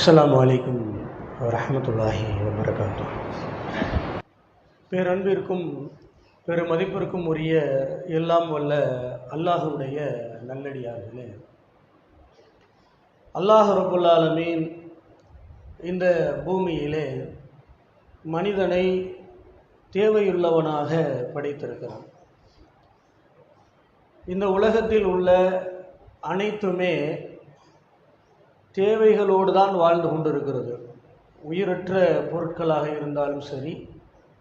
அஸ்லாம் வலைக்கும் ரஹமத்துல்லாஹி வரகாத்து பேரன்பிற்கும் பெருமதிப்பிற்கும் உரிய எல்லாம் வல்ல அல்லாஹுடைய நல்லடியார்களே. அல்லாஹ் ரபுல்லாலமீன் இந்த பூமியிலே மனிதனை தேவையுள்ளவனாக படைத்திருக்கிறான். இந்த உலகத்தில் உள்ள அனைத்துமே தேவைகளோடு தான் வாழ்ந்து கொண்டிருக்கிறது. உயிரற்ற பொருட்களாக இருந்தாலும் சரி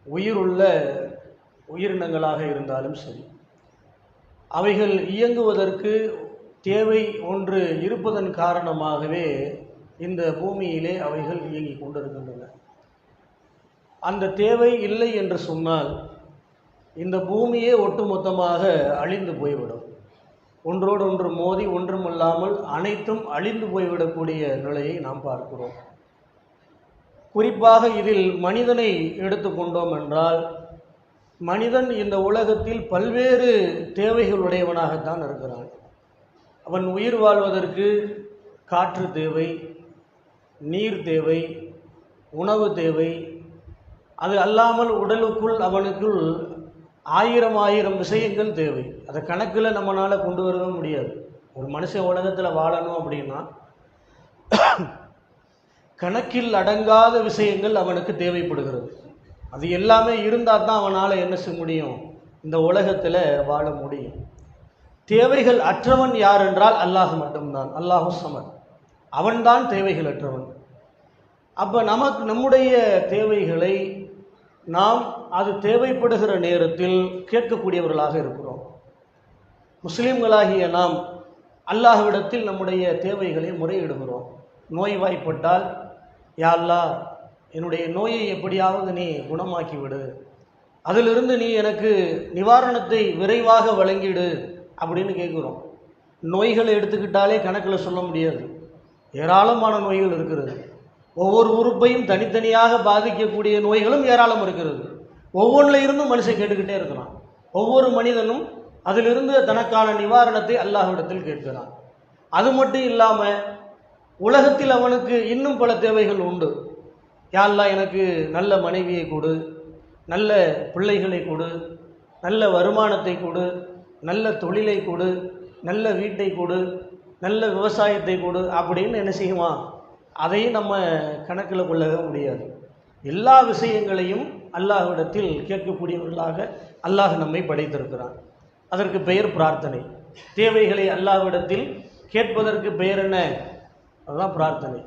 உயிருள்ள உயிரினங்களாக இருந்தாலும் சரி. அவைகள் இயங்குவதற்கு தேவை ஒன்று இருப்பதன் காரணமாகவே இந்த பூமியிலே அவைகள் இயங்கிக் கொண்டிருக்கின்றன. அந்த தேவை இல்லை என்று சொன்னால் இந்த பூமியே ஒட்டுமொத்தமாக அழிந்து போய்விடும். ஒன்றோடு ஒன்று மோதி ஒன்றுமல்லாமல் அனைத்தும் அழிந்து போய்விடக்கூடிய நிலையை நாம் பார்க்கிறோம். குறிப்பாக இதில் மனிதனை எடுத்துக்கொண்டோம் என்றால் மனிதன் இந்த உலகத்தில் பல்வேறு தேவைகளுடையவனாகத்தான் இருக்கிறான். அவன் உயிர் வாழ்வதற்கு காற்று தேவை நீர் தேவை உணவு தேவை. அது அல்லாமல் உடலுக்குள் அவனுக்குள் ஆயிரம் ஆயிரம் விஷயங்கள் தேவை. அதை கணக்கில் நம்மளால் கொண்டு வரவே முடியாது. ஒரு மனுஷன் உலகத்தில் வாழணும் அப்படின்னா கணக்கில் அடங்காத விஷயங்கள் அவனுக்கு தேவைப்படுகிறது. அது எல்லாமே இருந்தால் தான் அவனால் என்ன செய்ய முடியும்? இந்த உலகத்தில் வாழ முடியும். தேவைகள் அற்றவன் யார் என்றால் அல்லாஹ் மட்டும்தான். அல்லாஹு சமன். அவன்தான் தேவைகள் அற்றவன். அப்போ நமக்கு நம்முடைய தேவைகளை நாம் அது தேவைப்படுகிற நேரத்தில் கேட்கக்கூடியவர்களாக இருக்கிறோம். முஸ்லீம்களாகிய நாம் அல்லாஹ்விடத்தில் நம்முடைய தேவைகளை முறையிடுகிறோம். நோய்வாய்ப்பட்டால் யா அல்லாஹ் என்னுடைய நோயை எப்படியாவது நீ குணமாக்கி விடு அதிலிருந்து நீ எனக்கு நிவாரணத்தை விரைவாக வழங்கிடு அப்படின்னு கேட்குறோம். நோய்களை எடுத்துக்கிட்டாலே கணக்கில் சொல்ல முடியாது. ஏராளமான நோய்கள் இருக்கிறது. ஒவ்வொரு உறுப்பையும் தனித்தனியாக பாதிக்கக்கூடிய நோய்களும் ஏராளம் இருக்கிறது. ஒவ்வொன்றில் இருந்தும் மனுஷன் கேட்டுக்கிட்டே இருக்கிறான். ஒவ்வொரு மனிதனும் அதிலிருந்து தனக்கான நிவாரணத்தை அல்லாஹ்விடத்தில் கேட்கிறான். அது மட்டும் இல்லாமல் உலகத்தில் அவனுக்கு இன்னும் பல தேவைகள் உண்டு. யாரெல்லாம் எனக்கு நல்ல மனைவியை கொடு நல்ல பிள்ளைகளை கொடு நல்ல வருமானத்தை கொடு நல்ல தொழிலை கொடு நல்ல வீட்டை கொடு நல்ல விவசாயத்தை கொடு அப்படின்னு என்ன செய்யுமா அதையும் நம்ம கணக்கில் கொள்ளவே முடியாது. எல்லா விஷயங்களையும் அல்லாஹ்விடத்தில் கேட்கக்கூடியவர்களாக அல்லாஹ் நம்மை படைத்திருக்கிறான். அதற்கு பெயர் பிரார்த்தனை. தேவைகளை அல்லாஹ்விடத்தில் கேட்பதற்கு பெயர் என்ன? அதுதான் பிரார்த்தனை.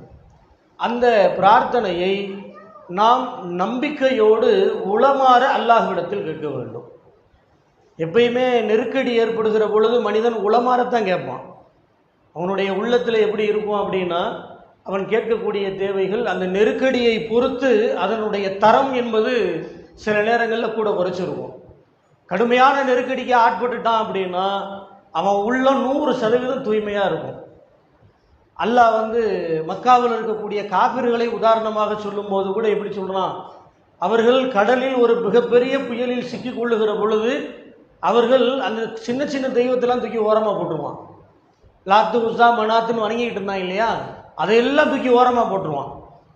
அந்த பிரார்த்தனையை நாம் நம்பிக்கையோடு உளமாற அல்லாஹ்விடத்தில் கேட்க வேண்டும். எப்பயுமே நெருக்கடி ஏற்படுகிற பொழுது மனிதன் உளமாறத்தான் கேட்பான். அவனுடைய உள்ளத்தில் எப்படி இருக்கும் அப்படின்னா அவன் கேட்கக்கூடிய தேவைகள் அந்த நெருக்கடியை பொறுத்து அதனுடைய தரம் என்பது சில நேரங்களில் கூட குறைச்சிருக்கும். கடுமையான நெருக்கடிக்கு ஆட்பட்டுட்டான் அப்படின்னா அவன் உள்ள நூறு சதவீதம் தூய்மையாக இருக்கும். அல்லாஹ் வந்து மக்காவில் இருக்கக்கூடிய காபிர்களை உதாரணமாக சொல்லும்போது கூட எப்படி சொல்கிறான் அவர்கள் கடலில் ஒரு மிகப்பெரிய புயலில் சிக்கிக் கொள்ளுகிற பொழுது அவர்கள் அந்த சின்ன சின்ன தெய்வத்தெல்லாம் தூக்கி ஓரமாக போட்டுருவான். லாத்து உஷா மனாத்துன்னு வணங்கிக்கிட்டு இருந்தான் இல்லையா? அதையெல்லாம் தூக்கி ஓரமாக போட்டுருவான்.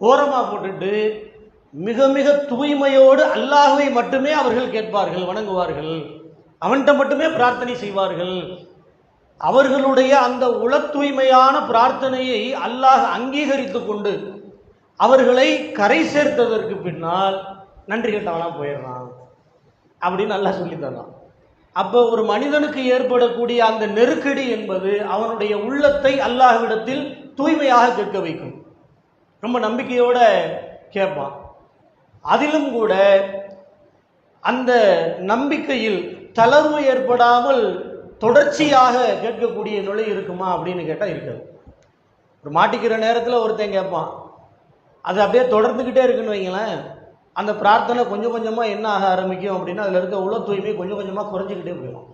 ஓரமாக போட்டுட்டு மிக மிக தூய்மையோடு அல்லாஹுவை மட்டுமே அவர்கள் கேட்பார்கள் வணங்குவார்கள். அவன்கிட்ட மட்டுமே பிரார்த்தனை செய்வார்கள். அவர்களுடைய அந்த உள தூய்மையான பிரார்த்தனையை அல்லாஹ் அங்கீகரித்து கொண்டு அவர்களை கரை சேர்த்ததற்கு பின்னால் நன்றி கெட்டவனா போயிடுறான். அப்படின்னு நல்லா சொல்லித்தரலாம் அப்போ ஒரு மனிதனுக்கு ஏற்படக்கூடிய அந்த நெருக்கடி என்பது அவனுடைய உள்ளத்தை அல்லாஹ்விடத்தில் தூய்மையாக கேட்க வைக்கும். ரொம்ப நம்பிக்கையோட கேட்பான். அதிலும் கூட அந்த நம்பிக்கையில் தளர்வு ஏற்படாமல் தொடர்ச்சியாக கேட்கக்கூடிய நிலை இருக்குமா அப்படின்னு கேட்டால் இருக்காது. ஒரு மாட்டிக்கிற நேரத்தில் ஒருத்தன் கேட்பான். அது அப்படியே தொடர்ந்துக்கிட்டே இருக்குன்னு வைங்களேன் அந்த பிரார்த்தனை கொஞ்சம் கொஞ்சமாக என்ன ஆக ஆரம்பிக்கும் அப்படின்னா அதில் இருக்க உள்ள தூய்மை கொஞ்சம் கொஞ்சமாக குறைஞ்சிக்கிட்டே போயிடும்.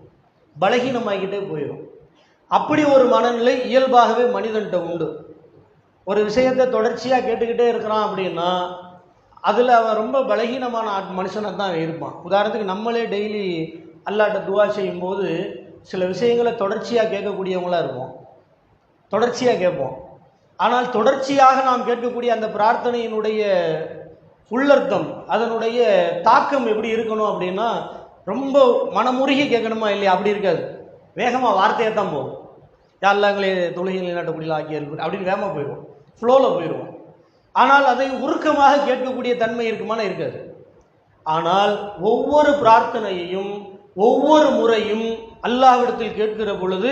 பலகீனமாகிக்கிட்டே போயிடும். அப்படி ஒரு மனநிலை இயல்பாகவே மனிதன்கிட்ட உண்டு. ஒரு விஷயத்தை தொடர்ச்சியாக கேட்டுக்கிட்டே இருக்கிறான் அப்படின்னா அதில் அவன் ரொம்ப பலகீனமான மனுஷனாக தான் இருப்பான். உதாரணத்துக்கு நம்மளே டெய்லி அல்லாட்ட துவா செய்யும்போது சில விஷயங்களை தொடர்ச்சியாக கேட்கக்கூடியவங்களாக இருப்போம். தொடர்ச்சியாக கேட்போம். ஆனால் தொடர்ச்சியாக நாம் கேட்கக்கூடிய அந்த பிரார்த்தனையினுடைய உள்ளர்த்தம் அதனுடைய தாக்கம் எப்படி இருக்கணும் அப்படின்னா ரொம்ப மனமுருகி கேட்கணுமா இல்லையா? அப்படி இருக்காது. வேகமாக வார்த்தையாக தான் போகும். யாரெல்லாம் எங்களை தொழுகை நாட்டக்கூடியில் ஆக்கி இருக்கு அப்படின்னு வேகமாக போயிடுவோம். ஃப்ளோவில் போயிடுவோம். ஆனால் அதை உருக்கமாக கேட்கக்கூடிய தன்மை இருக்குமான இருக்காது. ஆனால் ஒவ்வொரு பிரார்த்தனையையும் ஒவ்வொரு முறையும் அல்லாவிடத்தில் கேட்கிற பொழுது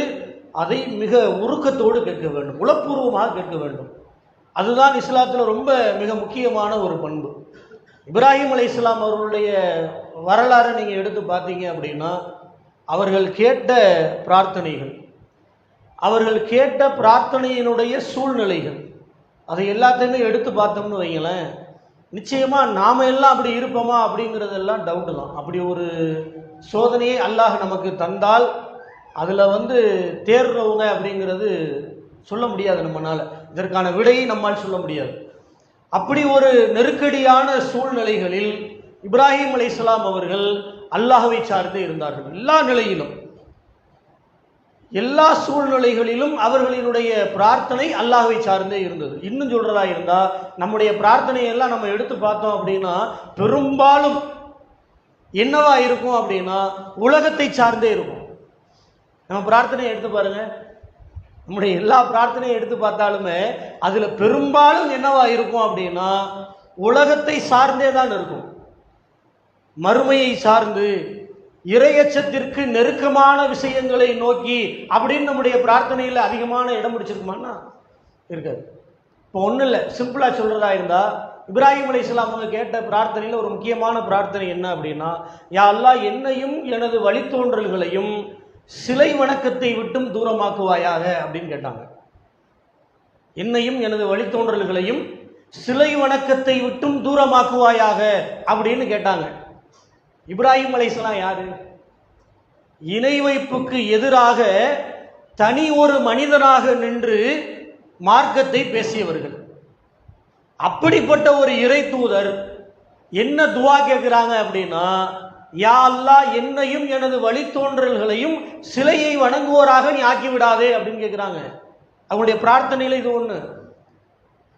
அதை மிக உருக்கத்தோடு கேட்க வேண்டும். உளப்பூர்வமாக கேட்க வேண்டும். அதுதான் இஸ்லாத்தில் ரொம்ப மிக முக்கியமான ஒரு பண்பு. இப்ராஹிம் அலி இஸ்லாம் அவர்களுடைய வரலாறை நீங்கள் எடுத்து பார்த்தீங்க அப்படின்னா அவர்கள் கேட்ட பிரார்த்தனைகள் அவர்கள் கேட்ட பிரார்த்தனையினுடைய சூழ்நிலைகள். அதை எல்லாத்தையுமே எடுத்து பார்த்தோம்னு வைங்களேன். நிச்சயமாக நாம் எல்லாம் அப்படி இருப்போமா அப்படிங்கிறதெல்லாம் டவுட்டு தான். அப்படி ஒரு சோதனையை அல்லாஹ் நமக்கு தந்தால் அதில் வந்து தேர்றவங்க அப்படிங்கிறது சொல்ல முடியாது நம்மளால் இதற்கான விடையை நம்மால் சொல்ல முடியாது. அப்படி ஒரு நெருக்கடியான சூழ்நிலைகளில் இப்ராஹிம் அலை அவர்கள் அல்லாஹ்வை சார்ந்தே இருந்தார்கள். எல்லா நிலையிலும். எல்லா சூழ்நிலைகளிலும் அவர்களினுடைய பிரார்த்தனை அல்லாஹ்வை சார்ந்தே இருந்தது. இன்னும் சொல்றதா இருந்தா நம்முடைய பிரார்த்தனையெல்லாம் நம்ம எடுத்து பார்த்தோம் அப்படின்னா பெரும்பாலும் என்னவா இருக்கும் அப்படின்னா உலகத்தை சார்ந்தே இருக்கும். நம்ம பிரார்த்தனையை எடுத்து பாருங்க. நம்முடைய எல்லா பிரார்த்தனையும் எடுத்து பார்த்தாலுமே அதுல பெரும்பாலும் என்னவா இருக்கும் அப்படின்னா உலகத்தை சார்ந்தே தான் இருக்கும். மறுமையை சார்ந்து இரையச்சத்திற்கு நெருக்கமான விஷயங்களை நோக்கி அப்படின்னு நம்முடைய பிரார்த்தனையில் அதிகமான இடம் பிடிச்சிருக்குமான்னா இருக்காது. இப்போ ஒன்றும் இல்லை. சிம்பிளாக சொல்கிறதா இருந்தால் இப்ராஹிம் அலை அவங்க கேட்ட பிரார்த்தனையில் ஒரு முக்கியமான பிரார்த்தனை என்ன அப்படின்னா யா அல்லா என்னையும் எனது வழித்தோன்றல்களையும் சிலை வணக்கத்தை விட்டும் தூரமாக்குவாயாக அப்படின்னு கேட்டாங்க. என்னையும் எனது வழித்தோன்றல்களையும் சிலை வணக்கத்தை விட்டும் தூரமாக்குவாயாக அப்படின்னு கேட்டாங்க. இப்ராஹிம் அலைசலாம் யாரு? இணை வைப்புக்கு எதிராக தனி ஒரு மனிதனாக நின்று மார்க்கத்தை பேசியவர்கள். அப்படிப்பட்ட ஒரு இறை தூதர் என்ன துவா கேட்குறாங்க அப்படின்னா யா அல்லா என்னையும் எனது வழித்தோன்றல்களையும் சிலையை வணங்குவோராக நீ ஆக்கி விடாதே அப்படின்னு கேட்குறாங்க. அவங்களுடைய பிரார்த்தனையில் இது ஒன்று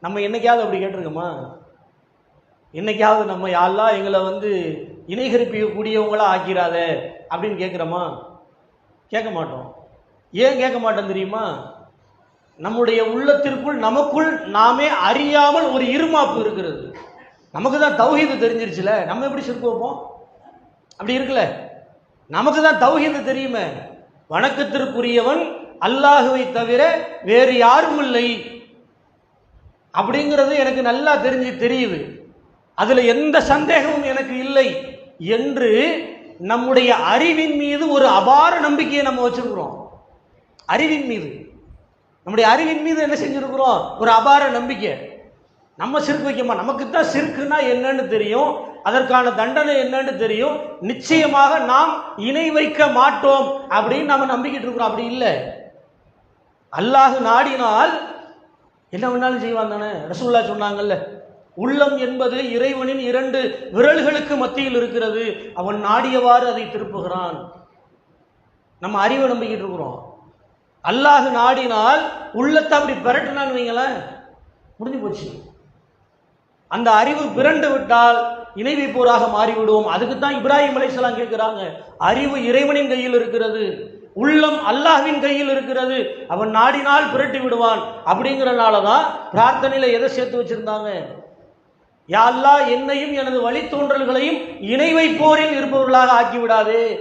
நம்ம என்னைக்காவது அப்படி கேட்டிருக்கோமா? என்னைக்காவது நம்ம யாரெல்லாம் எங்களை வந்து இணைகரிப்பிக்கக்கூடியவங்களா ஆக்கிறாத அப்படின்னு கேட்குறோமா கேட்க மாட்டோம். ஏன் கேட்க மாட்டோம் தெரியுமா? நம்முடைய உள்ளத்திற்குள் நமக்குள் நாமே அறியாமல் ஒரு இருமாப்பு இருக்கிறது. நமக்கு தான் தௌஹீது தெரிஞ்சிருச்சுல நம்ம எப்படி சிரிப்பு வைப்போம்? அப்படி இருக்குல்ல. நமக்கு தான் தௌஹீது தெரியுமே. வணக்கத்திற்குரியவன் அல்லாஹுவை தவிர வேறு யாரும் இல்லை. அப்படிங்கிறது எனக்கு நல்லா தெரிஞ்சு தெரியுது. அதில் எந்த சந்தேகமும் எனக்கு இல்லை. என்று நம்முடைய அறிவின் மீது ஒரு அபார நம்பிக்கையை நம்ம வச்சிருக்கிறோம். அறிவின் மீது. நம்முடைய அறிவின் மீது என்ன செஞ்சுருக்குறோம்? ஒரு அபார நம்பிக்கை. நம்ம சிறுக்கு வைக்கமா? நமக்கு தான் சிறுக்குன்னா என்னன்னு தெரியும். அதற்கான தண்டனை என்னன்னு தெரியும். நிச்சயமாக நாம் இணை வைக்க மாட்டோம் அப்படின்னு நம்ம நம்பிக்கிட்டு இருக்கிறோம். அப்படி இல்லை. அல்லாஹு நாடினால் என்ன வேணாலும் செய்வான் தானே? ரசூல்லா சொன்னாங்கல்ல உள்ளம் என்பது இறைவனின் இரண்டு விரல்களுக்கு மத்தியில் இருக்கிறது. அவன் நாடியவாறு அதை திருப்புகிறான். நம்ம அறிவை நம்பிக்கிட்டு இருக்கிறோம். அல்லாஹ் நாடினால் உள்ளத்தை அப்படி பிரட்டினான்னு வைங்களேன் முடிஞ்சு போச்சு. அந்த அறிவு பிறண்டு விட்டால் இணை வைப்போராக மாறிவிடுவோம் அதுக்கு தான் இப்ராஹிம் அலைசலாம் கேட்கிறாங்க. அறிவு இறைவனின் கையில் இருக்கிறது. உள்ளம் அல்லாஹ்வின் கையில் இருக்கிறது. அவன் நாடினால் புரட்டி விடுவான். அப்படிங்கிறனால தான் பிரார்த்தனையில் எதை சேர்த்து வச்சுருந்தாங்க? யாழ்லா என்னையும் எனது வழித்தோன்றல்களையும் இணை வைப்போரில் இருப்பவர்களாக ஆக்கிவிடாதே.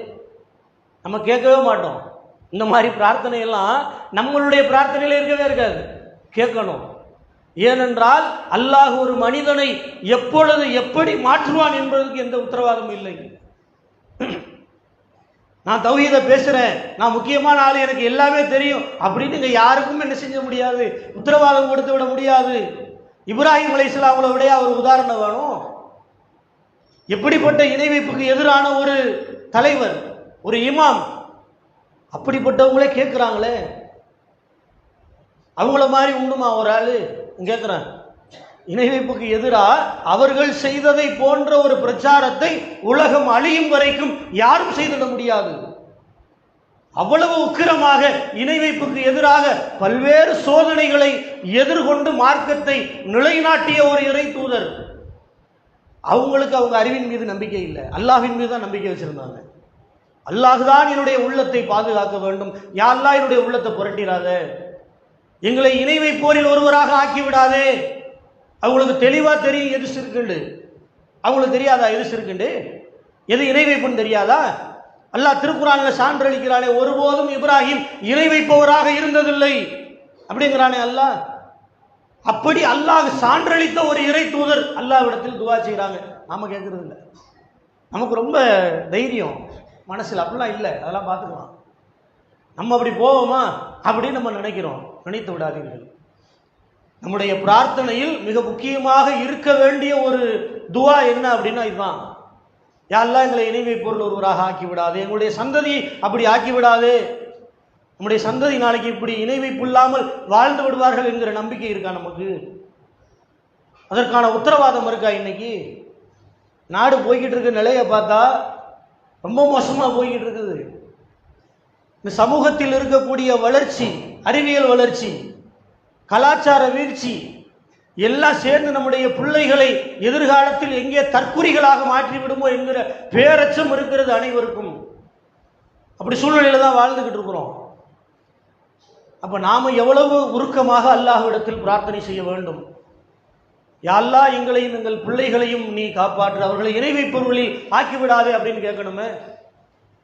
நம்ம கேட்கவே மாட்டோம். இந்த மாதிரி பிரார்த்தனையெல்லாம் நம்மளுடைய பிரார்த்தனையில் இருக்கவே இருக்காது. கேட்கணும். ஏனென்றால் அல்லாஹ் ஒரு மனிதனை எப்பொழுது எப்படி மாற்றுவான் என்பதற்கு எந்த உத்தரவாதமும் இல்லை. நான் தௌஹீதை பேசுகிறேன் நான் முக்கியமான ஆள் எனக்கு எல்லாமே தெரியும். அப்படின்னு நீங்கள் யாருக்கும் என்ன செஞ்ச முடியாது. உத்தரவாதம் கொடுத்து விட முடியாது. இப்ராஹிம் அலைஹிஸ்ஸலாமோட விட ஒரு உதாரணம் வேணும். எப்படிப்பட்ட இணை வைப்புக்கு எதிரான ஒரு தலைவர் ஒரு இமாம் அப்படிப்பட்டவங்களே கேட்குறாங்களே. அவங்கள மாதிரி உண்டுமா ஒரு ஆள்? கேட்குறேன். இணை வைப்புக்கு எதிராக அவர்கள் செய்ததை போன்ற ஒரு பிரச்சாரத்தை உலகம் அழியும் வரைக்கும் யாரும் செய்திட முடியாது. அவ்வளவு உக்கிரமாக இணை வைப்புக்கு எதிராக பல்வேறு சோதனைகளை எதிர்கொண்டு மார்க்கத்தை நிலைநாட்டிய ஒரு இறை தூதர். அவங்களுக்கு அவங்க அறிவின் மீது நம்பிக்கை இல்லை. அல்லாஹின் மீது தான் நம்பிக்கை வச்சிருந்தாங்க. அல்லாஹ் தான் என்னுடைய உள்ளத்தை பாதுகாக்க வேண்டும். யாரெல்லாம் என்னுடைய உள்ளத்தை புரட்டிடாத. எங்களை இணை வைப்போரில் ஒருவராக ஆக்கி விடாதே அவங்களுக்கு தெளிவாக தெரியும் எது சிறுக்குண்டு அவங்களுக்கு தெரியாதா எது சிறுக்குண்டு எது இணை வைப்புன்னு தெரியாதா? அல்லாஹ் திருக்குறானில் சான்றளிக்கிறானே ஒருபோதும் இப்ராஹிம் இணை வைப்பவராக இருந்ததில்லை. அப்படிங்கிறானே அல்லாஹ். அப்படி அல்லாஹ் சான்றளித்த ஒரு இறை தூதர் அல்லாவிடத்தில் துவா செய்கிறாங்க. நாம கேட்கறது இல்லை. நமக்கு ரொம்ப தைரியம். மனசில் அப்படிலாம் இல்லை. அதெல்லாம் பார்த்துக்கலாம். நம்ம அப்படி போவோமா? அப்படின்னு நம்ம நினைக்கிறோம். நினைத்து விடாதீர்கள். நம்முடைய பிரார்த்தனையில் மிக முக்கியமாக இருக்க வேண்டிய ஒரு துவா என்ன அப்படின்னா இதுதான். யாரெல்லாம் எங்களை இணைவை பொருள் ஒருவராக ஆக்கி விடாது எங்களுடைய சந்ததி அப்படி ஆக்கி விடாது நம்முடைய சந்ததி நாளைக்கு இப்படி இணை வாழ்ந்து விடுவார்கள் என்கிற நம்பிக்கை இருக்கா நமக்கு? அதற்கான உத்தரவாதம் இருக்கா இன்னைக்கு? நாடு போய்கிட்டு இருக்க நிலையை பார்த்தா ரொம்ப மோசமாக போய்கிட்டு இருக்குது. இந்த சமூகத்தில் இருக்கக்கூடிய வளர்ச்சி அறிவியல் வளர்ச்சி கலாச்சார வீழ்ச்சி எல்லாம் சேர்ந்து நம்முடைய பிள்ளைகளை எதிர்காலத்தில் எங்கே தற்குறிகளாக மாற்றி விடுமோ என்கிற பேரச்சம் இருக்கிறது அனைவருக்கும். அப்படி சூழ்நிலையில் தான் வாழ்ந்துக்கிட்டு இருக்கிறோம். அப்போ நாம் எவ்வளவு உருக்கமாக அல்லாஹ்விடத்தில் பிரார்த்தனை செய்ய வேண்டும்? யா எங்களையும் எங்கள் பிள்ளைகளையும் நீ காப்பாற்று அவர்களை இணை வைப்பவர்களில் ஆக்கி விடாதே அப்படின்னு கேட்கணுமே?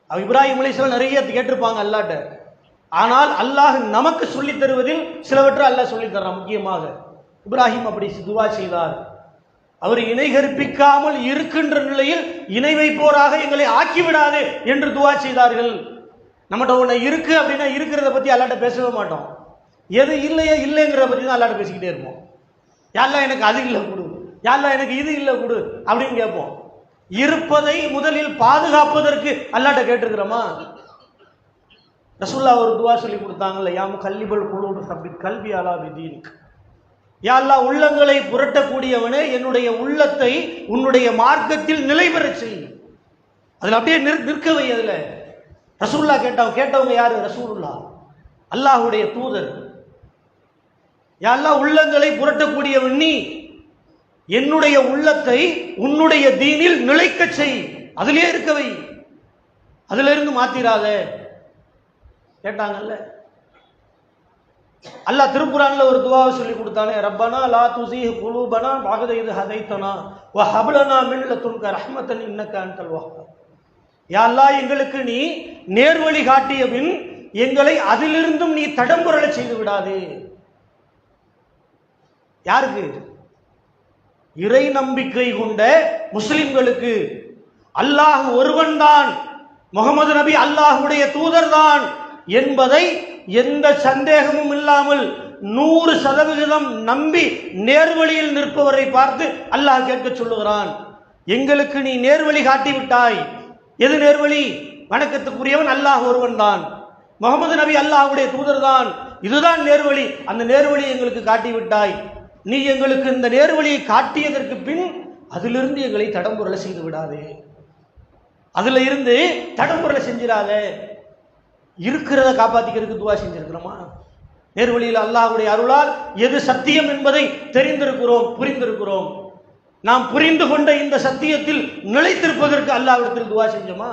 அவ இப்ராஹிம் அலிஸ்லாம் நிறைய கேட்டிருப்பாங்க அல்லாட்ட. ஆனால் அல்லாஹ் நமக்கு சொல்லித் தருவதில் சிலவற்றை அல்லாஹ் சொல்லித் தர்றான் முக்கியமாக. இப்ராஹிம் அப்படி துவா செய்தார். அவர் இணை கற்பிக்காமல் இருக்கின்ற நிலையில் இணை வைப்போராக எங்களை ஆக்கிவிடாது என்று துவா செய்தார்கள். நம்மகிட்ட ஒன்று இருக்கு அப்படின்னா இருக்கிறத பற்றி அல்லாட்ட பேசவே மாட்டோம். எது இல்லையே இல்லைங்கிறத பற்றி தான் அல்லாட்ட பேசிக்கிட்டே இருப்போம். யாரெல்லாம் எனக்கு அது இல்லை கொடு யாரெல்லாம் எனக்கு இது இல்லை கொடு அப்படின்னு கேட்போம். இருப்பதை முதலில் பாதுகாப்பதற்கு அல்லாட்ட கேட்டிருக்கிறோமா? ரசுல்லா ஒரு துவா சொல்லி கொடுத்தாங்கல்ல யாம் கல்லிபல் குழு அப்படி கல்வி அலா விதீனுக்கு யாழ்லா உள்ளங்களை புரட்டக்கூடியவனே என்னுடைய உள்ளத்தை உன்னுடைய மார்க்கத்தில் நிலை பெற செய். அதில் அப்படியே நிற் நிற்கவை அதில். ரசூல்லா கேட்டவங்க கேட்டவங்க யார்? ரசூல்லா அல்லாஹுடைய தூதர். யாழ்லா உள்ளங்களை புரட்டக்கூடியவன் நீ. என்னுடைய உள்ளத்தை உன்னுடைய தீனில் நிலைக்கச் செய். அதிலே இருக்கவை. அதிலிருந்து மாத்திராத. கேட்டாங்கல்ல? அல்லாஹ் திருக்குறான்ல ஒரு துவாவை சொல்லி கொடுத்தானே ரப்பனா லா துசி குலூபனா பகத இது ஹதைத்தனா வ ஹபலனா மின் துன்க ரஹ்மத்தன் இன்னக்கான் அன்தல் யா அல்லாஹ் எங்களுக்கு நீ நேர்வழி காட்டிய பின் எங்களை அதிலிருந்தும் நீ தடம்புரளை செய்து விடாதே. யாருக்கு? இறை நம்பிக்கை கொண்ட முஸ்லிம்களுக்கு. அல்லாஹ் ஒருவன்தான். முகமது நபி அல்லாஹ்வுடைய தூதர்தான் என்பதை எந்த சந்தேகமும் இல்லாமல் நூறு சதவிகிதம் நம்பி நேர்வழியில் நிற்பவரை பார்த்து அல்லாஹ் கேட்க சொல்லுகிறான். எங்களுக்கு நீ நேர்வழி காட்டி விட்டாய் எது நேர்வழி? வணக்கத்துக்குரியவன் அல்லாஹ் ஒருவன் தான் முகமது நபி அல்லாஹுடைய தூதர் தான் இதுதான் நேர்வழி. அந்த நேர்வழியை எங்களுக்கு காட்டி விட்டாய் நீ எங்களுக்கு இந்த நேர்வழியை காட்டியதற்கு பின் அதிலிருந்து எங்களை தடம்புரலை செய்து விடாதே. அதுல இருந்து தடம்புரலை செஞ்சிடாதே. இருக்கிறத காப்பாற்றிக்கிறதுக்கு துவா செஞ்சிருக்கிறோமா? நேர்வழியில் அல்லாஹுடைய அருளால் எது சத்தியம் என்பதை தெரிந்திருக்கிறோம் புரிந்திருக்கிறோம். நாம் புரிந்து கொண்ட இந்த சத்தியத்தில் நிலைத்திருப்பதற்கு அல்லாஹ்விடத்தில் துவா செஞ்சோமா?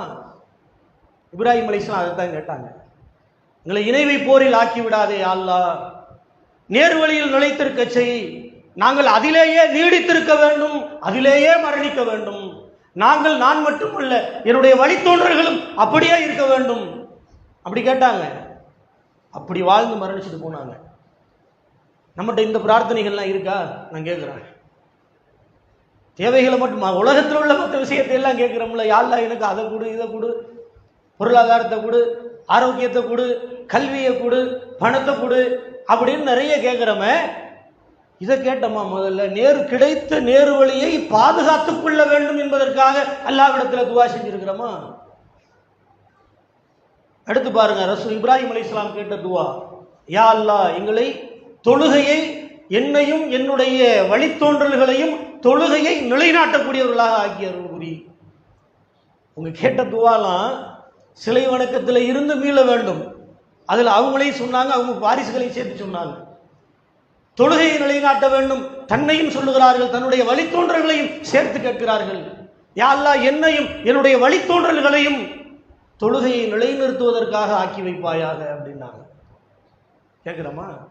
இப்ராஹிம் அலிஸ்லாம் அதை தான் கேட்டாங்க. எங்களை இணைவை போரில் ஆக்கி விடாதே அல்லாஹ் நேர்வழியில் நிலைத்திருக்க செய். நாங்கள் அதிலேயே நீடித்திருக்க வேண்டும் அதிலேயே மரணிக்க வேண்டும். நாங்கள் நான் மட்டுமல்ல என்னுடைய வழித்தோன்றர்களும் அப்படியே இருக்க வேண்டும். அப்படி கேட்டாங்க. அப்படி வாழ்ந்து மரணிச்சுட்டு போனாங்க. நம்மகிட்ட இந்த பிரார்த்தனைகள்லாம் இருக்கா? நான் கேட்குறேன் தேவைகளை மட்டும் உலகத்தில் உள்ள மற்ற விஷயத்தை எல்லாம் கேட்குறோம்ல யாழ்லா எனக்கு அதை கொடு இதை கொடு. பொருளாதாரத்தை கொடு ஆரோக்கியத்தை கொடு கல்வியை கொடு பணத்தை கொடு அப்படின்னு நிறைய கேட்குறோமே இதை கேட்டோமா முதல்ல? நேரு கிடைத்த நேரு வழியை பாதுகாத்துக் கொள்ள வேண்டும் என்பதற்காக அல்லாவிடத்தில் துவா செஞ்சிருக்கிறோமா? அடுத்து பாருங்க ரசூல் இப்ராஹிம் இஸ்லாம் கேட்ட துவா. யா அல்லா எங்களை தொழுகையை என்னையும் என்னுடைய வழித்தோன்றல்களையும் தொழுகையை நிலைநாட்டக்கூடியவர்களாக ஆக்கிய அருள் புரி உங்க கேட்ட துவாலாம் சிலை வணக்கத்தில் இருந்து மீள வேண்டும். அதில் அவங்களையும் சொன்னாங்க அவங்க வாரிசுகளையும் சேர்த்து சொன்னாங்க. தொழுகையை நிலைநாட்ட வேண்டும். தன்னையும் சொல்லுகிறார்கள் தன்னுடைய வழித்தோன்றல்களையும் சேர்த்து கேட்கிறார்கள். யா அல்லா என்னையும் என்னுடைய வழித்தோன்றல்களையும் தொழுகையை நிலைநிறுத்துவதற்காக ஆக்கி வைப்பாயாக அப்படின்னாங்க. கேட்குறோமா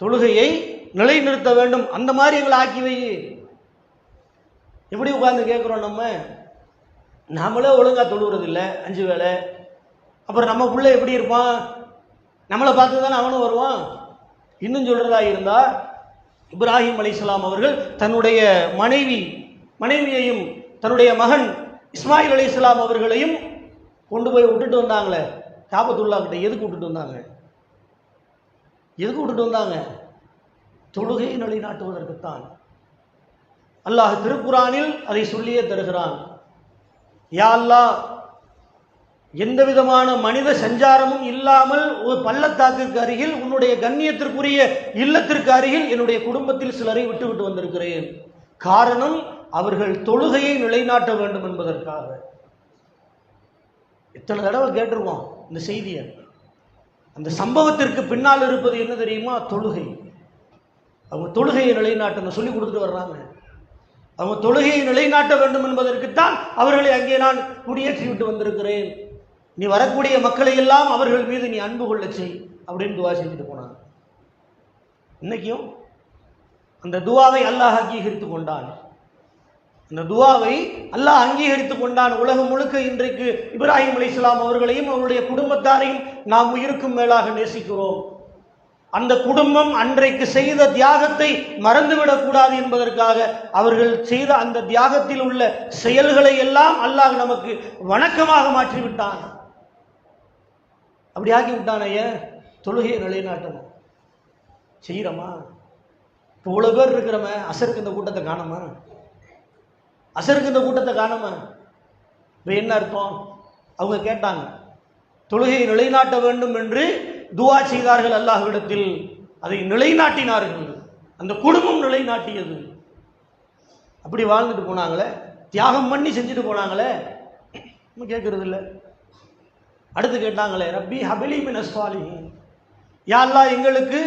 தொழுகையை நிலைநிறுத்த வேண்டும். அந்த மாதிரி எங்களை ஆக்கி வை. எப்படி உட்காந்து கேட்குறோம் நம்ம? நம்மளே ஒழுங்காக தொழுகிறதில்ல அஞ்சு வேளை. அப்புறம் நம்ம பிள்ளை எப்படி இருப்பான்? நம்மளை பார்த்து தானே அவனும் வருவான்? இன்னும் சொல்கிறதா இருந்தா இப்ராஹிம் அலிஸ்லாம் அவர்கள் தன்னுடைய மனைவி மனைவியையும் தன்னுடைய மகன் இஸ்மாயில் அலைஹிஸ்ஸலாம் அவர்களையும் கொண்டு போய் விட்டுட்டு வந்தாங்களே. காபத்துல்லா கிட்ட எதுக்கு விட்டுட்டு வந்தாங்க? எதுக்கு விட்டுட்டு வந்தாங்க? தொழுகையை நிலைநாட்டுவதற்குத்தான். அல்லாஹ் திருக்குரானில் அதை சொல்லியே தருகிறான். யா அல்லா எந்த விதமான மனித சஞ்சாரமும் இல்லாமல் ஒரு பள்ளத்தாக்குக்கு அருகில் உன்னுடைய கண்ணியத்திற்குரிய இல்லத்திற்கு அருகில் என்னுடைய குடும்பத்தில் சிலரை விட்டு விட்டு வந்திருக்கிறேன். காரணம் அவர்கள் தொழுகையை நிலைநாட்ட வேண்டும் என்பதற்காக. இத்தனை தடவை கேட்டிருக்கோம் இந்த செய்தியை. அந்த சம்பவத்திற்கு பின்னால் இருப்பது என்ன தெரியுமா? தொழுகை. அவங்க தொழுகையை நிலைநாட்டணும் சொல்லி கொடுத்துட்டு வர்றாங்க. அவங்க தொழுகையை நிலைநாட்ட வேண்டும் என்பதற்குத்தான் அவர்களை அங்கே நான் குடியேற்றி விட்டு வந்திருக்கிறேன். நீ வரக்கூடிய மக்களை எல்லாம் அவர்கள் மீது நீ அன்பு கொள்ள செய் அப்படின்னு துவா செஞ்சுட்டு போனாங்க. இன்னைக்கும் அந்த துவாவை அல்லாஹ் அங்கீகரித்து கொண்டான். இந்த துவாவை அல்லாஹ் அங்கீகரித்து கொண்டான் உலகம் முழுக்க இன்றைக்கு இப்ராஹிம் இஸ்லாம் அவர்களையும் அவருடைய குடும்பத்தாரையும் நாம் உயிருக்கும் மேலாக நேசிக்கிறோம். அந்த குடும்பம் அன்றைக்கு செய்த தியாகத்தை மறந்துவிடக்கூடாது என்பதற்காக அவர்கள் செய்த அந்த தியாகத்தில் உள்ள செயல்களை எல்லாம் அல்லாஹ் நமக்கு வணக்கமாக மாற்றி விட்டான் அப்படி ஆக்கிவிட்டான் ஐயா தொழுகையை நிலைநாட்டணும். செய்கிறோமா இப்போ இவ்வளோ பேர் இருக்கிறோமே அசருக்கு இந்த கூட்டத்தை காணமா? அசருக்கு இந்த கூட்டத்தை காணாம இப்போ என்ன அர்த்தம்? அவங்க கேட்டாங்க தொழுகையை நிலைநாட்ட வேண்டும் என்று துவா செய்தார்கள் அல்லாஹ்விடத்தில். அதை நிலைநாட்டினார்கள். அந்த குடும்பம் நிலைநாட்டியது. அப்படி வாழ்ந்துட்டு போனாங்களே தியாகம் பண்ணி செஞ்சுட்டு போனாங்களே. நம்ம கேட்கறது இல்லை. அடுத்து கேட்டாங்களே ரப்பி ஹபிலி மினஸ்வாலி அஸ்வாலிஹின் எங்களுக்கு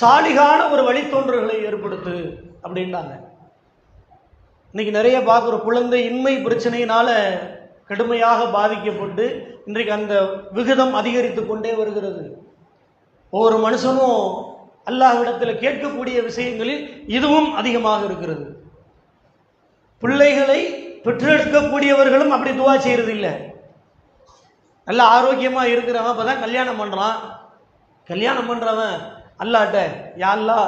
சாலிகான ஒரு வழித்தோன்றல்களை ஏற்படுத்து. அப்படின்னாங்க. இன்னைக்கு நிறைய பார்க்குற குழந்தை இன்மை பிரச்சனையினால கடுமையாக பாதிக்கப்பட்டு இன்றைக்கு அந்த விகிதம் அதிகரித்து கொண்டே வருகிறது. ஒவ்வொரு மனுஷனும் அல்லாஹ்விடத்தில் கேட்கக்கூடிய விஷயங்களில் இதுவும் அதிகமாக இருக்கிறது. பிள்ளைகளை பெற்றெடுக்கக்கூடியவர்களும் அப்படி துவா செய்கிறது இல்லை நல்ல ஆரோக்கியமாக இருக்கிறவன் இப்போ தான் கல்யாணம் பண்ணுறான் கல்யாணம் பண்ணுறவன் அல்லாட்ட யா அல்லா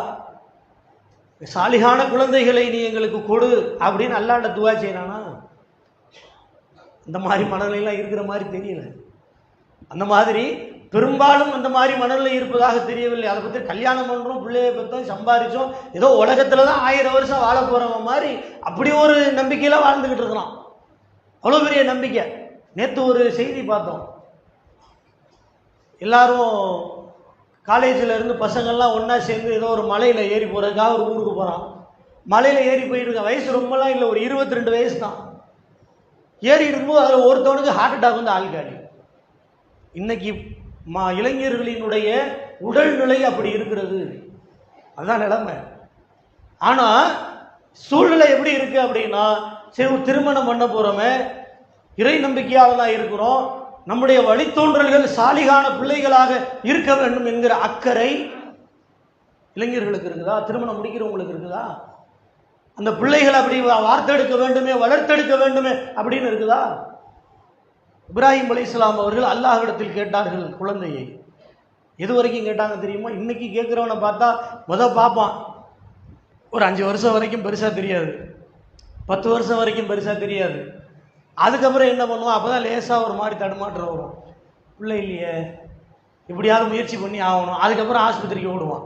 சாலிகான குழந்தைகளை நீ எங்களுக்கு கொடு அப்படின்னு அல்லாண்ட துவா செய்யறானா? அந்த மாதிரி மனநிலையெல்லாம் இருக்கிற மாதிரி தெரியல. அந்த மாதிரி பெரும்பாலும் அந்த மாதிரி மனநிலை இருப்பதாக தெரியவில்லை. அதை பற்றி கல்யாணம் பண்ணுறோம் பிள்ளைய பற்றோம் சம்பாதிச்சோம் ஏதோ உலகத்தில் தான் ஆயிரம் வருஷம் வாழ போகிறவன் மாதிரி அப்படி ஒரு நம்பிக்கையில் வாழ்ந்துக்கிட்டு இருக்கிறான். அவ்வளோ பெரிய நம்பிக்கை. நேற்று ஒரு செய்தி பார்த்தோம். எல்லாரும் காலேஜில் இருந்து பசங்கள்லாம் ஒன்றா சேர்ந்து ஏதோ ஒரு மலையில் ஏறி போகிறதுக்காக ஒரு ஊருக்கு போகிறான் மலையில் ஏறி போயிருக்கேன் வயசு ரொம்பலாம் இல்லை ஒரு இருபத்தி ரெண்டு வயசு தான் ஏறி இருக்கும்போது அதில் ஒருத்தவனுக்கு ஹார்ட் அட்டாக் வந்து ஆள்காடி இன்னைக்கு மா இளைஞர்களினுடைய உடல்நிலை அப்படி இருக்கிறது. அதுதான் நிலைமை. ஆனால் சூழ்நிலை எப்படி இருக்குது அப்படின்னா சரி ஒரு திருமணம் பண்ண போகிறோமே இறை நம்பிக்கையாளனாக இருக்கிறோம். நம்முடைய வழித்தோன்றல்கள் சாலிகான பிள்ளைகளாக இருக்க வேண்டும் என்கிற அக்கறை இளைஞர்களுக்கு இருக்குதா? திருமணம் முடிக்கிறவங்களுக்கு இருக்குதா? அந்த பிள்ளைகளை அப்படி வார்த்தெடுக்க வேண்டுமே வளர்த்தெடுக்க வேண்டுமே அப்படின்னு இருக்குதா? இப்ராஹிம் அலைஹிஸ்ஸலாம் அவர்கள் அல்லாஹிடத்தில் கேட்டார்கள் குழந்தையை. எது வரைக்கும் கேட்டாங்க தெரியுமா? இன்னைக்கு கேட்குறவனை பார்த்தா முத பார்ப்பான். ஒரு அஞ்சு வருஷம் வரைக்கும் பெருசாக தெரியாது. பத்து வருஷம் வரைக்கும் பெருசாக தெரியாது. அதுக்கப்புறம் என்ன பண்ணுவான் அப்போ தான் லேசாக ஒரு மாதிரி தடுமாற்றம் வரும். பிள்ளை இல்லையே. இப்படியாவது முயற்சி பண்ணி ஆகணும். அதுக்கப்புறம் ஆஸ்பத்திரிக்கு ஓடுவான்.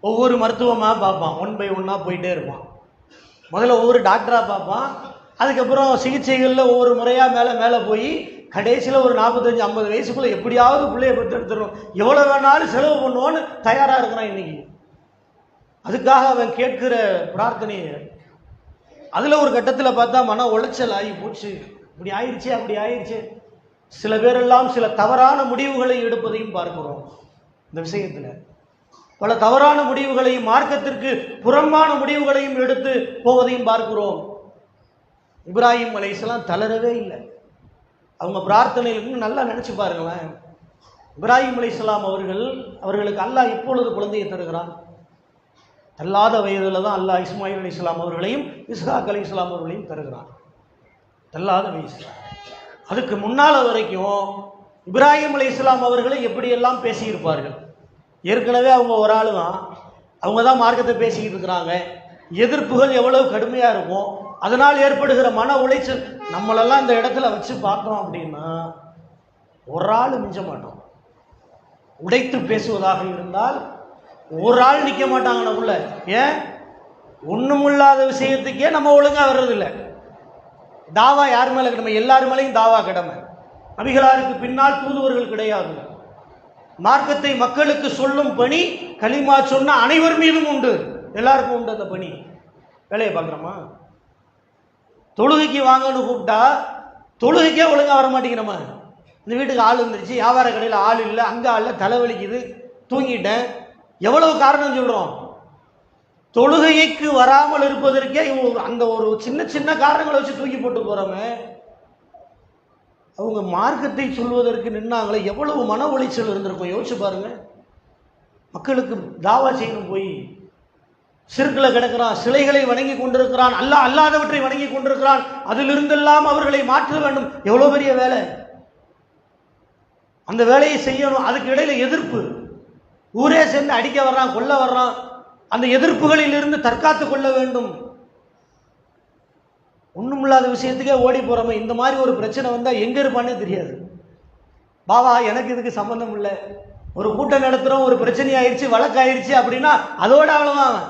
ஒவ்வொரு மருத்துவமாக பார்ப்பான். ஒன் பை ஒன்னாக போயிட்டே இருப்பான். முதல்ல ஒவ்வொரு டாக்டராக பார்ப்பான். அதுக்கப்புறம் சிகிச்சைகளில் ஒவ்வொரு முறையாக மேலே மேலே போய் கடைசியில் ஒரு நாற்பத்தஞ்சு ஐம்பது வயசுக்குள்ளே எப்படியாவது பிள்ளைய பெற்றெடுத்துடணும். எவ்வளோ வேணாலும் செலவு பண்ணுவோன்னு தயாராக இருக்கிறான் இன்னைக்கு. அதுக்காக அவன் கேட்கிற பிரார்த்தனையை அதில் ஒரு கட்டத்தில் பார்த்தா மன உளைச்சல் ஆகி போச்சு. இப்படி ஆயிடுச்சு அப்படி ஆயிடுச்சு சில பேரெல்லாம் சில தவறான முடிவுகளை எடுப்பதையும் பார்க்கிறோம். இந்த விஷயத்தில். பல தவறான முடிவுகளையும் மார்க்கத்திற்கு புறம்பான முடிவுகளையும் எடுத்து போவதையும் பார்க்கிறோம். இப்ராஹிம் அலைஸ்லாம் தளரவே இல்லை. அவங்க பிரார்த்தனையில் இன்னும் நல்லா நினச்சி பாருங்களேன். இப்ராஹிம் அலைஹிஸ்ஸலாம் அவர்கள் அவர்களுக்கு அல்லாஹ் இப்பொழுது குழந்தையை தருகிறான். தள்ளாத வயதில் தான் அல்லாஹ் இஸ்மாயில் இஸ்லாம் அவர்களையும் இஸ்ஹாக் இஸ்லாம் அவர்களையும் தருகிறான். தள்ளாத வயசு. அதுக்கு முன்னால் வரைக்கும் இப்ராஹிம் இஸ்லாம் அவர்களை எப்படியெல்லாம் பேசியிருப்பார்கள்? ஏற்கனவே அவங்க ஒரு ஆள் தான். அவங்க தான் மார்க்கத்தை பேசிக்கிட்டு இருக்கிறாங்க. எதிர்ப்புகள் எவ்வளவு கடுமையாக இருக்கும். அதனால் ஏற்படுகிற மன உளைச்சல். நம்மளெல்லாம் இந்த இடத்துல வச்சு பார்த்தோம் அப்படின்னா ஒரு ஆள் மிஞ்ச மாட்டோம். உடைத்து பேசுவதாக இருந்தால் ஒரு ஆள் நிற்க மாட்டாங்க நமக்குள்ள ஏன் ஒண்ணுமில்லாத விஷயத்துக்கே நம்ம ஒழுங்காக வர்றதில்லை. தாவா யார் மேலே கடமை? எல்லார் மேலேயும் தாவா கடமை. நபிகளாருக்கு பின்னால் தூதுவர்கள் கிடையாது. மார்க்கத்தை மக்களுக்கு சொல்லும் பணி களிமா சொன்ன அனைவர் மீதும் உண்டு. எல்லாருக்கும் உண்டு அந்த பணி. வேலையை பார்க்குறோமா தொழுகைக்கு வாங்கன்னு கூப்பிட்டா தொழுகைக்கே ஒழுங்காக வர மாட்டேங்கிறோமா இந்த வீட்டுக்கு ஆள் வந்துருச்சு வியாபார கடையில் ஆள் இல்லை அங்கே ஆள் தலைவலிக்குது தூங்கிட்டேன். எவ்வளவு காரணம் சொல்கிறோம் தொழுகைக்கு வராமல் இருப்பதற்கே இவங்க ஒரு- அந்த ஒரு சின்ன சின்ன காரணங்களை வச்சு தூக்கி போட்டு போகிறோமே அவங்க மார்க்கத்தை சொல்வதற்கு நின்னாங்களே எவ்வளவு மன உளைச்சல் இருந்திருக்கும். யோசிச்சு பாருங்க. மக்களுக்கு தாவா செய்யணும் போய். சிறுக்கில் கிடக்கிறான் சிலைகளை வணங்கி கொண்டிருக்கிறான் அல்ல அல்லாதவற்றை வணங்கி கொண்டிருக்கிறான். அதிலிருந்தெல்லாம் அவர்களை மாற்ற வேண்டும். எவ்வளோ பெரிய வேலை? அந்த வேலையை செய்யணும். அதுக்கு இடையில எதிர்ப்பு. ஊரே சேர்ந்து அடிக்க வர்றான் கொல்ல வர்றான். அந்த எதிர்ப்புகளில் இருந்து தற்காத்து கொள்ள வேண்டும். ஒண்ணுமில்லாத விஷயத்துக்கே ஓடி போறோமே. இந்த மாதிரி ஒரு பிரச்சனை வந்தால் எங்க இருப்பானே தெரியாது. பாவா எனக்கு இதுக்கு சம்பந்தம் இல்லை. ஒரு கூட்டம் நடத்துகிறோம் ஒரு பிரச்சனை ஆயிடுச்சு வழக்காயிருச்சு அப்படின்னா அதோட அவ்வளோதான் அவன்.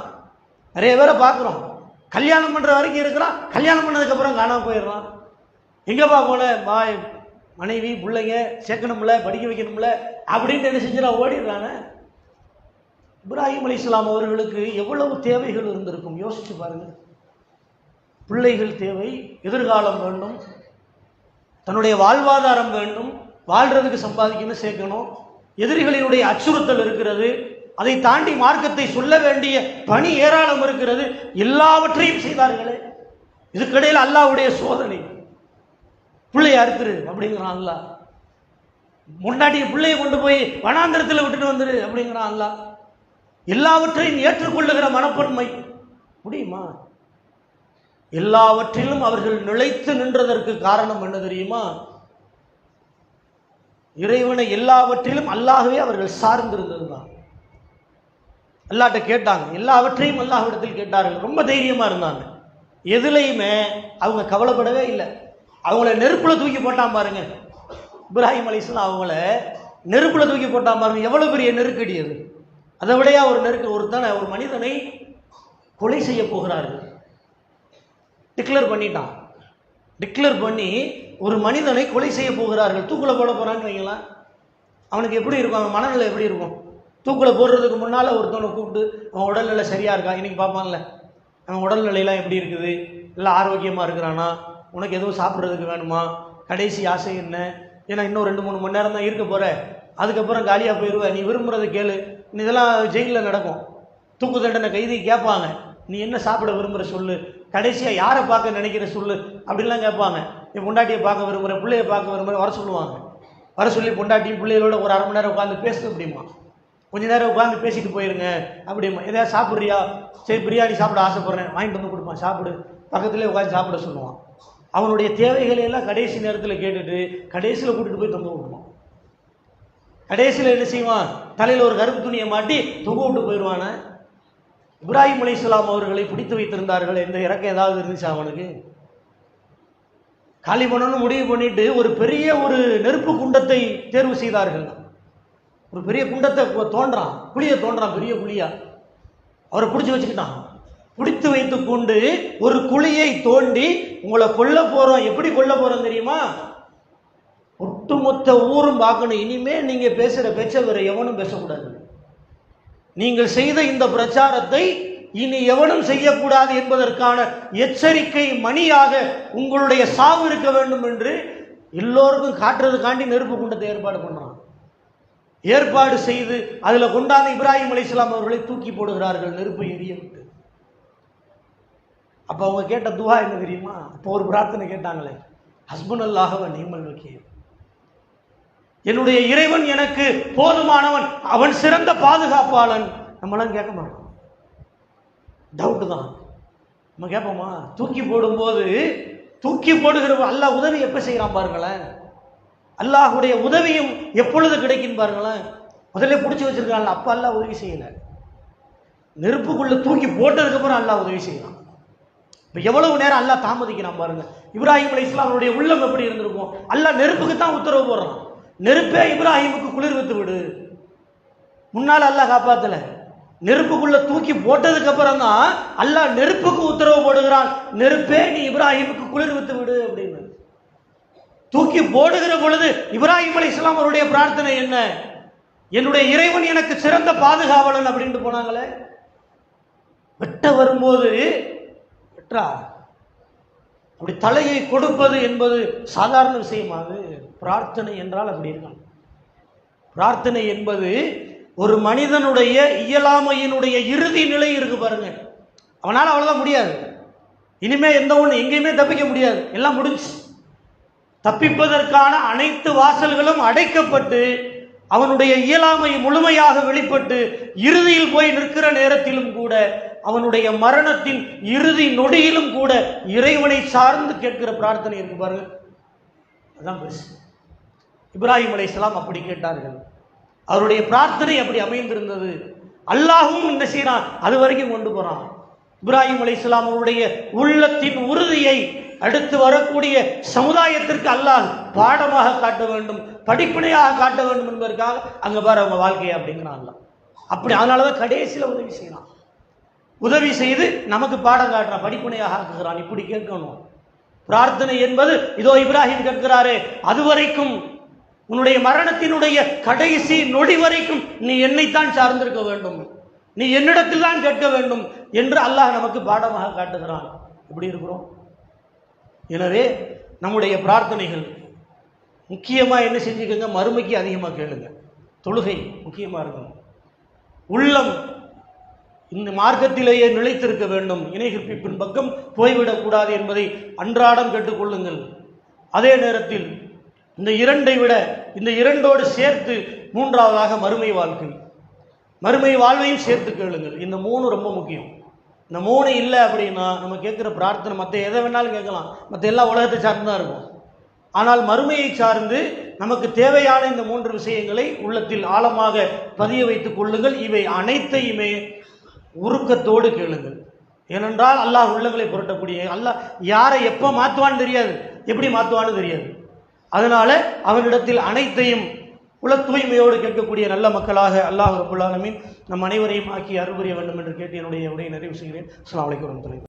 நிறைய பேரை பார்க்குறோம். கல்யாணம் பண்ணுற வரைக்கும் இருக்கிறான். கல்யாணம் பண்ணதுக்கப்புறம் காணாம போயிடுறான். எங்கேப்பா போல பாய் மனைவி பிள்ளைங்க சேர்க்கணும்ல படிக்க வைக்கணும்ல அப்படின்ட்டு என்ன செஞ்சுனா ஓடிடுறானே. இப்ராஹிம் அலைஹிஸ்ஸலாம் அவர்களுக்கு எவ்வளவு தேவைகள் இருந்திருக்கும்? யோசித்து பாருங்கள் பிள்ளைகள் தேவை எதிர்காலம் வேண்டும் தன்னுடைய வாழ்வாதாரம் வேண்டும் வாழ்றதுக்கு சம்பாதிக்கணும் சேர்க்கணும் எதிரிகளினுடைய அச்சுறுத்தல் இருக்கிறது அதை தாண்டி மார்க்கத்தை சொல்ல வேண்டிய பணி ஏராளம் இருக்கிறது எல்லாவற்றையும் செய்தார்களே. இதுக்கிடையில் அல்லாவுடைய சோதனை. பிள்ளைய அறுத்துரு அப்படிங்கிறான் அல்லாஹ். முன்னாடி பிள்ளையை கொண்டு போய் வனாந்திரத்தில் விட்டுட்டு வந்துரு அப்படிங்கிறான் அல்லா எல்லாவற்றையும் ஏற்றுக்கொள்ளுகிற மனப்பன்மை. முடியுமா? எல்லாவற்றிலும் அவர்கள் நிலைத்து நின்றதற்கு காரணம் என்ன தெரியுமா? இறைவனை எல்லாவற்றிலும் அல்லாகவே அவர்கள் சார்ந்திருந்தது தான் அல்லாட்ட கேட்டாங்க. எல்லாவற்றையும் அல்லாஹ்விடத்தில் கேட்டார்கள். ரொம்ப தைரியமா இருந்தாங்க. எதுலையுமே அவங்க கவலைப்படவே இல்லை. அவங்கள நெருப்புல தூக்கி போட்டான் பாருங்க. இப்ராஹிம் அலிஸ்லாம் அவங்கள நெருப்புல தூக்கி போட்டான் பாருங்க. எவ்வளவு பெரிய நெருக்கடி அது. அதை விடையா ஒரு நெருக்கு ஒருத்தனை ஒரு மனிதனை கொலை செய்ய போகிறார்கள். டிக்ளேர் பண்ணிட்டான். டிக்ளேர் பண்ணி ஒரு மனிதனை கொலை செய்ய போகிறார்கள். தூக்குல போட போகிறான்னு வைங்களேன். அவனுக்கு எப்படி இருக்கும்? அவன் மனநிலை எப்படி இருக்கும்? தூக்குல போடுறதுக்கு முன்னால் ஒருத்தவனை கூப்பிட்டு அவன் உடல்நிலை சரியாக இருக்கா? இன்றைக்கி பார்ப்பான்ல. அவன் உடல்நிலையெல்லாம் எப்படி இருக்குது? எல்லாம் ஆரோக்கியமாக இருக்கிறானா? உனக்கு எதுவும் சாப்பிட்றதுக்கு வேணுமா? கடைசி ஆசை என்ன? ஏன்னா இன்னும் ரெண்டு மூணு மணி நேரம் தான் இருக்க போகிற அதுக்கப்புறம் காலியாக போயிடுவேன் நீ விரும்புகிறத கேளு. இதெல்லாம் ஜெயிலில் நடக்கும். தூக்கு தண்டனை கைதி கேட்பாங்க. நீ என்ன சாப்பிட விரும்புகிற சொல்லு. கடைசியாக யாரை பார்க்க நினைக்கிற சொல்லு. அப்படின்லாம் கேட்பாங்க. நீ பொண்டாட்டியை பார்க்க விரும்புகிற பிள்ளையை பார்க்க விரும்புகிற வர சொல்லுவாங்க. வர சொல்லி பொண்டாட்டி பிள்ளைகளோட ஒரு அரை மணி நேரம் உட்காந்து பேச அப்படிமா. கொஞ்ச நேரம் உட்காந்து பேசிட்டு போயிருங்க அப்படிமா. எதாவது சாப்பிட்றியா? சரி பிரியாணி சாப்பிட ஆசைப்பட்றேன். வாங்கிட்டு வந்து கொடுப்பான். சாப்பிடு. பக்கத்துலேயே உட்காந்து சாப்பிட சொல்லுவான். அவனுடைய தேவைகளை எல்லாம் கடைசி நேரத்தில் கேட்டுட்டு கடைசியில் கூட்டிகிட்டு போய் தொங்க விடுவான் கடைசியில் என்ன செய்வான்? தலையில் ஒரு கருப்பு துணியை மாட்டி தொங்க விட்டு போயிடுவானே. இப்ராஹிம் அலைஹிஸ்ஸலாம் அவர்களை பிடித்து வைத்திருந்தார்கள். எந்த இறக்கம் ஏதாவது இருந்துச்சு அவனுக்கு? காலி பண்ணணும்னு முடிவு பண்ணிட்டு ஒரு பெரிய ஒரு நெருப்பு குண்டத்தை தேர்வு செய்தார்கள். ஒரு பெரிய குண்டத்தை தோன்றான். குழியை தோன்றான் பெரிய குழியா. அவரை பிடிச்சி வச்சுக்கிட்டான். பிடித்து வைத்து கொண்டு ஒரு குழியை தோண்டி உங்களை கொல்ல போகிறோம் எப்படி கொல்ல போகிறோம் தெரியுமா? ஒட்டுமொத்த ஊரும் பார்க்கணும். இனிமே நீங்க பேசுற பேச்ச வேற எவனும் பேசக்கூடாது. நீங்கள் செய்த இந்த பிரச்சாரத்தை இனி எவனும் செய்யக்கூடாது என்பதற்கான எச்சரிக்கை மணியாக உங்களுடைய சாவு இருக்க வேண்டும் என்று எல்லோருக்கும் காட்டுறதுக்காண்டி நெருப்பு குண்டத்தை ஏற்பாடு பண்ணுறான் ஏற்பாடு செய்து அதில் கொண்டாந்து இப்ராஹிம் அலைஹிஸ்ஸலாம் அவர்களை தூக்கி போடுகிறார்கள். நெருப்பு எரிய விட்டு அப்போ அவங்க கேட்ட துவா என்ன தெரியுமா? அப்போ ஒரு பிரார்த்தனை கேட்டாங்களே ஹஸ்பண்ட் அல்லாஹவன் நீமல் வக்கீல். என்னுடைய இறைவன் எனக்கு போதுமானவன் அவன் சிறந்த பாதுகாப்பாளன். நம்மளாம் கேட்க மாட்டோம் டவுட்டு தான். நம்ம கேட்போமா? தூக்கி போடும்போது தூக்கி போடுகிற அல்லாஹ் உதவி எப்போ செய்கிறான் பாருங்களேன். அல்லாஹுடைய உதவியும் எப்பொழுது கிடைக்கும் பாருங்களேன். முதல்ல பிடிச்சி வச்சிருக்காங்கல்ல அப்போ அல்லாஹ் உதவி செய்யலை. நெருப்புக்குள்ள தூக்கி போட்டதுக்கப்புறம் அல்லா உதவி செய்யலாம் இப்போ எவ்வளவு நேரம் அல்லா தாமதிக்கிறான் பாருங்க. இப்ராஹிம் அலி இஸ்லாமுடைய உள்ளம் எப்படி இருந்திருக்கும்? அல்லா நெருப்புக்கு தான் உத்தரவு போடுறான். நெருப்பே இப்ராஹிமுக்கு குளிர்வித்து விடு. முன்னால் அல்லாஹ் காப்பாத்தல. நெருப்புக்குள்ள தூக்கி போட்டதுக்கு அப்புறம் தான் அல்லாஹ் நெருப்புக்கு உத்தரவு போடுகிறான். நெருப்பே நீ இப்ராஹிமுக்கு குளிர்வித்து விடு அப்படின்னு. தூக்கி போடுகிற பொழுது இப்ராஹிம் அலி இஸ்லாம் அவருடைய பிரார்த்தனை என்ன? என்னுடைய இறைவன் எனக்கு சிறந்த பாதுகாவலன் அப்படின்ட்டு போனாங்களே. வெட்ட வரும்போது வெற்றா அப்படி தலையை கொடுப்பது என்பது சாதாரண விஷயமாது பிரார்த்தனை என்றால் அப்படி இருக்கலாம் பிரார்த்தனை என்பது ஒரு மனிதனுடைய இயலாமையினுடைய இறுதி நிலை இருக்கு பாருங்க. அவனால் அவ்வளோதான் முடியாது. இனிமே எந்த ஒன்று எங்கேயுமே தப்பிக்க முடியாது. எல்லாம் முடிஞ்சு தப்பிப்பதற்கான அனைத்து வாசல்களும் அடைக்கப்பட்டு அவனுடைய இயலாமை முழுமையாக வெளிப்பட்டு இறுதியில் போய் நிற்கிற நேரத்திலும் கூட அவனுடைய மரணத்தின் இறுதி நொடியிலும் கூட இறைவனை சார்ந்து கேட்கிற பிரார்த்தனை இருக்கு பாருங்க அதான் பெருசு. இப்ராஹிம் அலைஹிஸ்ஸலாம் அப்படி கேட்டார்கள். அவருடைய பிரார்த்தனை அப்படி அமைந்திருந்தது. அல்லாஹும் என்ன செய்யறான் அது வரைக்கும் கொண்டு போறான். இப்ராஹிம் அலைஹிஸ்ஸலாம் அவருடைய உள்ளத்தின் உறுதியை அடுத்து வரக்கூடிய சமுதாயத்திற்கு அல்லாஹ் பாடமாக காட்ட வேண்டும் படிப்பினையாக காட்ட வேண்டும் என்பதற்காக அங்கே பாரு அவங்க வாழ்க்கையை அப்படிங்கிறான் அல்லாஹ் அப்படி அதனால தான் கடைசியில் உதவி செய்யலாம் உதவி செய்து நமக்கு பாடம் காட்டுறான் படிப்பினையாக ஆக்குகிறான். இப்படி கேட்கணும். பிரார்த்தனை என்பது இதோ இப்ராஹிம் கேட்கிறாரே அது வரைக்கும் உன்னுடைய மரணத்தினுடைய கடைசி நொடி வரைக்கும் நீ என்னைத்தான் சார்ந்திருக்க வேண்டும். நீ என்னிடத்தில் தான் கேட்க வேண்டும் என்று அல்லாஹ் நமக்கு பாடமாக காட்டுகிறான். எப்படி இருக்கிறோம்? எனவே நம்முடைய பிரார்த்தனைகள் முக்கியமாக என்ன செஞ்சுக்கோங்க? மறுமைக்கு அதிகமாக கேளுங்க. தொழுகை முக்கியமாக இருக்கணும். உள்ளம் இந்த மார்க்கத்திலேயே நிலைத்திருக்க வேண்டும். இணைகிற்பின் பக்கம் போய்விடக்கூடாது என்பதை அன்றாடம் கேட்டுக்கொள்ளுங்கள். அதே நேரத்தில் இந்த இரண்டை விட இந்த இரண்டோடு சேர்த்து மூன்றாவதாக மறுமை வாழ்க்கை. மறுமை வாழ்வையும் சேர்த்து கேளுங்கள். இந்த மூணு ரொம்ப முக்கியம். இந்த மூணு இல்லை அப்படின்னா நம்ம கேட்குற பிரார்த்தனை மற்ற எதை வேணாலும் கேட்கலாம். மற்ற எல்லா உலகத்தை சார்ந்து தான் இருக்கும். ஆனால் மறுமையை சார்ந்து நமக்கு தேவையான இந்த மூன்று விஷயங்களை உள்ளத்தில் ஆழமாக பதிய வைத்துக் கொள்ளுங்கள். இவை அனைத்தையுமே உருக்கத்தோடு கேளுங்கள். ஏனென்றால் அல்லாஹ் உள்ளங்களை புரட்டக்கூடிய அல்லாஹ் யாரை எப்போ மாற்றுவான்னு தெரியாது. எப்படி மாற்றுவான்னு தெரியாது. அதனால் அவனிடத்தில் அனைத்தையும் உல தூய்மையோடு கேட்கக்கூடிய நல்ல மக்களாக அல்லாஹ் ரபுல் நம் அனைவரையும் ஆக்கி அருள் புரிய வேண்டும் என்று கேட்டு என்னுடைய உரையை நிறைவு செய்கிறேன். அஸ்லாம் அலைக்கும் வரமத்துல்லாஹி